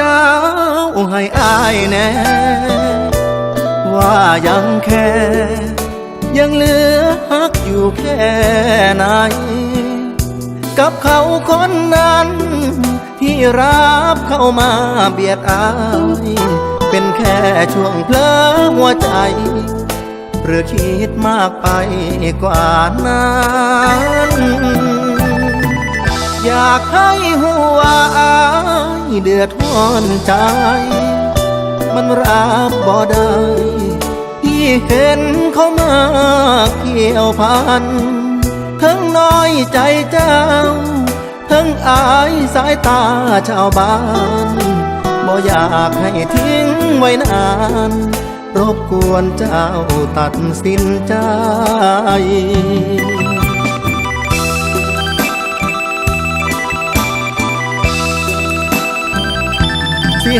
จ้าให้อายแน่ว่ายังแค่ ยังเหลือฮักอยู่แค่ไหน กับเขาคนนั้น ที่รับเข้ามาเบียดอาย เป็นแค่ช่วงเพลอหัวใจ หรือคิดมากไปกว่านั้นอยากให้หัวอา เดือดร้อนใจ มันรับบ่ได้ที่เห็นเขามาเกี่ยวพันทั้งน้อยใจเจ้า ทั้งอายสายตาชาวบ้านบ่อยากให้ทิ้งไว้นาน รบกวนเจ้าตัดสินใจ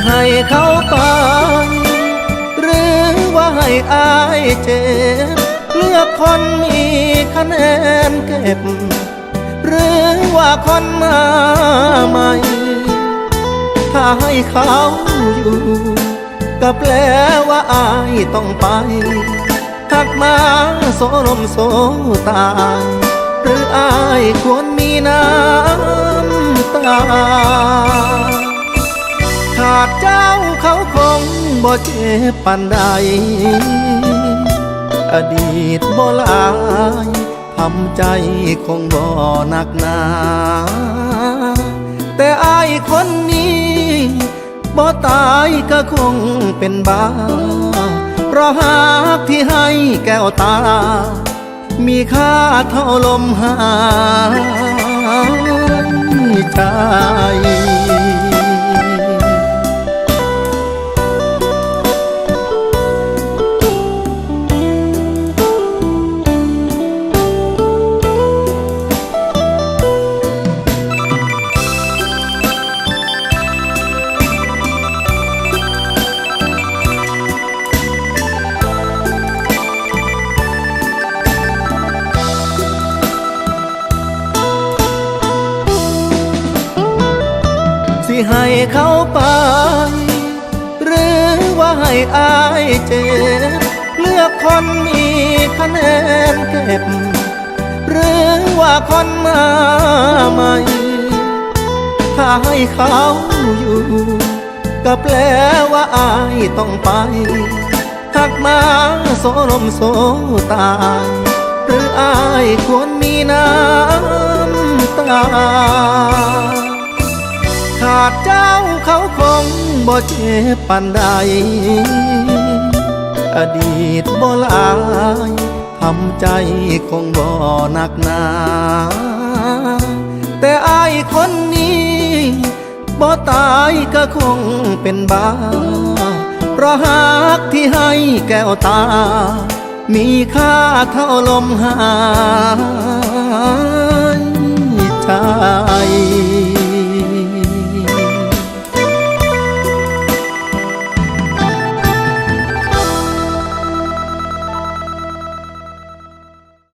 ให้เขาไปหรือว่าให้อายเจ็บ เลือกคนมีคะแนนเก็บ หรือว่าคนมาใหม่ ถ้าให้เขาอยู่ ก็แปลว่าอายต้องไปหักมาโซลมโซตาหรืออายควรมีน้ำตา ขาดเจ้าเขาคงบ่เจ็บปานใด อดีตบ่ลายทำใจคงบ่หนักหนา แต่อายคนนี้บ่ตายก็คงเป็นบ้า เพราะหากที่ให้แก้วตา มีค่าเท่าลมหายใจ สิให้เขาไป หรือว่าให้อายเจ็บเลือกคนมีคะแนนเก็บ หรือว่าคนมาใหม่ถ้าให้เขาอยู่ ก็แปลว่าอายต้องไปหักมาโซลมโซตา หรืออายควรมีน้ำตา ขาดเจ้าเขาคงบ่เจ็บปานใด อดีตบ่ลายทำใจคงบ่หนักหนา แต่อายคนนี้บ่ตายก็คงเป็นบ้า เพราะหากที่ให้แก้วตา มีค่าเท่าลมหายใจ